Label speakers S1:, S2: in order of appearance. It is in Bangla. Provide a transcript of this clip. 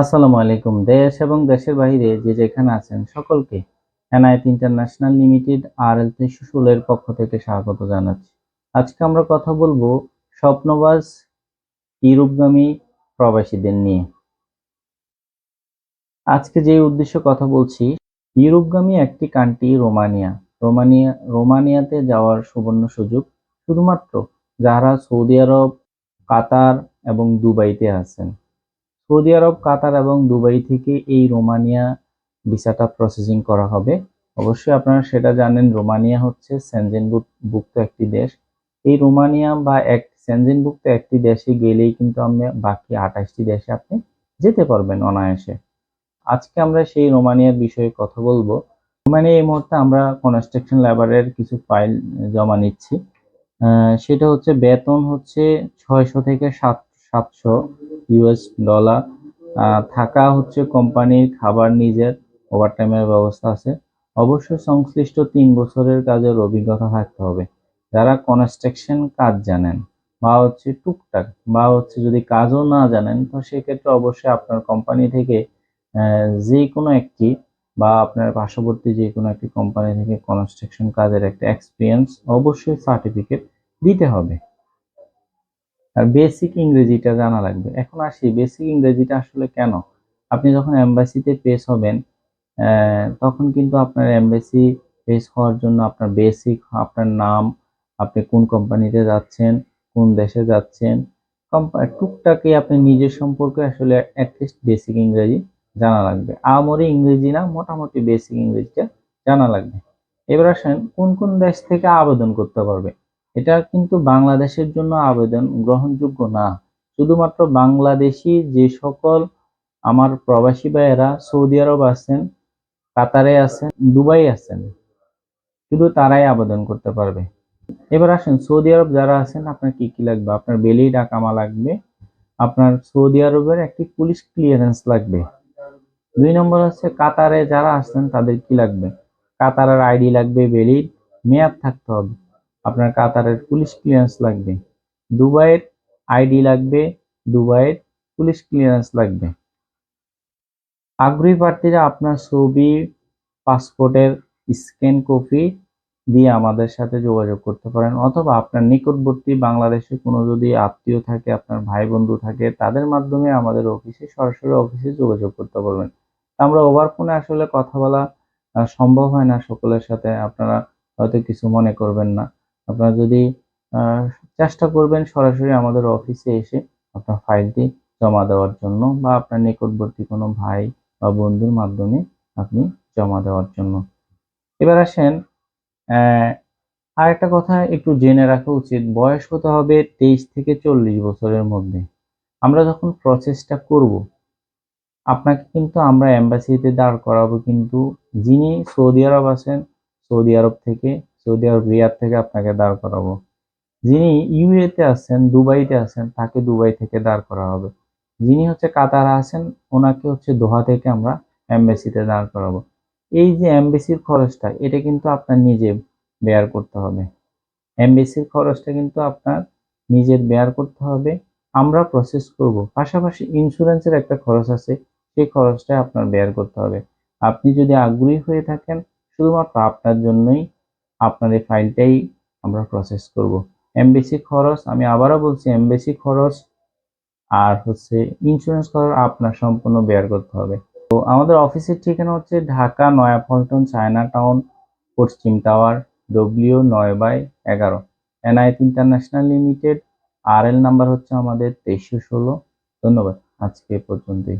S1: আসসালামু আলাইকুম। দেশ এবং দেশের বাইরে যে যেখানে আছেন সকলকে NIT international limited R L ষোলের পক্ষ থেকে স্বাগত জানাচ্ছি। আজকে আমরা কথা বলব স্বপ্নবাজ ইউরোপগামী প্রবাসীদের নিয়ে। আজকে যে উদ্দেশ্য কথা বলছি, ইউরোপগামী একটি কান্ট্রি রোমানিয়া। রোমানিয়া, রোমানিয়াতে যাওয়ার সুবর্ণ সুযোগ শুধুমাত্র যারা সৌদি আরব, কাতার এবং দুবাইতে আছেন। সৌদি আরব, কাতার এবং দুবাই থেকে এই রোমানিয়া ভিসাটা প্রসেসিং করা হবে। অবশ্যই আপনারা সেটা জানেন, রোমানিয়া হচ্ছে ভুক্ত একটি দেশ। এই রোমানিয়া বা এক ভুক্ত একটি দেশে গেলেই কিন্তু আমরা বাকি আঠাশটি দেশে আপনি যেতে পারবেন অনায়াসে। আজকে আমরা সেই রোমানিয়ার বিষয়ে কথা বলব। রোমানিয়া এই মুহূর্তে আমরা কনস্ট্রাকশন লেবারের কিছু ফাইল জমা নিচ্ছি। সেটা হচ্ছে বেতন হচ্ছে ছয়শো থেকে সাত, সাতশো। ইউএস ডলার থাকা হচ্ছে কোম্পানির খাবার নিজের ওভারটাইমের ব্যবস্থা আছে। অবশ্যই সংশ্লিষ্ট তিন বছরের কাজের অভিজ্ঞতা থাকতে হবে। যারা কনস্ট্রাকশন কাজ জানেন বা হচ্ছে টুকটাক বা হচ্ছে যদি কাজও না জানেন, তো সেক্ষেত্রে অবশ্যই আপনার কোম্পানি থেকে যে কোনো একটি বা আপনার পার্শ্ববর্তী যে কোনো একটি কোম্পানি থেকে কনস্ট্রাকশন কাজের একটা এক্সপিরিয়েন্স অবশ্যই সার্টিফিকেট দিতে হবে। আর বেসিক ইংরেজিটা জানা লাগবে। এখন আসি বেসিক ইংরেজিটা আসলে কেন? আপনি যখন এম্বাসিতে পেস হবেন তখন কিন্তু আপনার এম্বাসি পেস হওয়ার জন্য আপনার বেসিক আপনার নাম, আপনি কোন কোম্পানিতে যাচ্ছেন, কোন দেশে যাচ্ছেন টুকটাকে আপনি নিজের সম্পর্কে আসলে অ্যাটলিস্ট বেসিক ইংরেজি জানা লাগবে। আমরি ইংরেজি না, মোটামুটি বেসিক ইংরেজিটা জানা লাগবে। এবার আসেন, কোন কোন দেশ থেকে আবেদন করতে পারবে? এটা কিন্তু বাংলাদেশের জন্য আবেদন গ্রহণযোগ্য না। শুধুমাত্র বাংলাদেশি যে সকল আমার প্রবাসী ভাইয়েরা সৌদি আরব আছেন, কাতারে আছেন, দুবাই আছেন, শুধু তারাই আবেদন করতে পারবে। এবার আসেন, সৌদি আরব যারা আছেন, আপনার কি কি লাগবে? আপনার বেলি ডাকামা লাগবে, আপনার সৌদি আরবের একটি পুলিশ ক্লিয়ারেন্স লাগবে। দুই নম্বর হচ্ছে কাতারে যারা আছেন, তাদের কি লাগবে? কাতারের আইডি লাগবে বেলির মেয়াদ থাকতে হবে। আপনার কাতারের পুলিশ ক্লিয়ারেন্স লাগবে। দুবাইয়ের আইডি লাগবে, দুবাইয়ের পুলিশ ক্লিয়ারেন্স লাগবে। আগ্রহী প্রার্থীরা আপনার ছবি, পাসপোর্টের স্ক্যান কপি দিয়ে আমাদের সাথে যোগাযোগ করতে পারেন, অথবা আপনার নিকটবর্তী বাংলাদেশে কোনো যদি আত্মীয় থাকে, আপনার ভাই বন্ধু থাকে, তাদের মাধ্যমে আমাদের অফিসে, সরাসরি অফিসে যোগাযোগ করতে পারবেন। আমরা ওভার ফোনে আসলে কথা বলা সম্ভব হয় না সকলের সাথে, আপনারা হয়তো কিছু মনে করবেন না। আপনারা যদি চেষ্টা করবেন সরাসরি আমাদের অফিসে এসে আপনার ফাইলটি জমা দেওয়ার জন্য বা আপনার নিকটবর্তী কোনো ভাই বা বন্ধুর মাধ্যমে আপনি জমা দেওয়ার জন্য। এবার আসেন আর একটা কথা একটু জেনে রাখা উচিত। বয়স হতে হবে তেইশ থেকে চল্লিশ বছরের মধ্যে? আমরা যখন প্রসেসটা করব, আপনাকে কিন্তু আমরা অ্যাম্বাসিতে দাঁড় করাবো। কিন্তু যিনি সৌদি আরব আছেন, সৌদি আরব থেকে সৌদি আরব, রিয়াদ থেকে আপনাকে দাঁড় করাবো। যিনি ইউএতে আছেন, দুবাইতে আছেন, তাকে দুবাই থেকে দাঁড় করা হবে। যিনি হচ্ছে কাতারা আছেন, ওনাকে হচ্ছে দোহা থেকে আমরা এমবেসিতে দাঁড় করাবো। এই যে এমবেসির খরচটা, এটা কিন্তু আপনার নিজে বেয়ার করতে হবে। এমবেসির খরচটা কিন্তু আপনার নিজের বেয়ার করতে হবে। আমরা প্রসেস করব। পাশাপাশি ইন্স্যুরেন্সের একটা খরচ আছে, সেই খরচটা আপনার বেয়ার করতে হবে। আপনি যদি আগ্রহী হয়ে থাকেন, শুধুমাত্র আপনার জন্যই আপনার এই ফাইলটাই আমরা প্রসেস করব। এমবিসি খরচ, আমি আবারও বলছি এমবিসি খরচ আর হচ্ছে ইন্স্যুরেন্স খরচ আপনার সম্পূর্ণ বেয়ার করতে হবে। তো আমাদের অফিসের ঠিকানা হচ্ছে ঢাকা, নয়াপল্টন চায়না টাউন পশ্চিম টাওয়ার ডব্লিউ নয় বাই এগারো। NIT international limited R L number হচ্ছে আমাদের তেইশশো ষোলো। ধন্যবাদ, আজকে পর্যন্তই।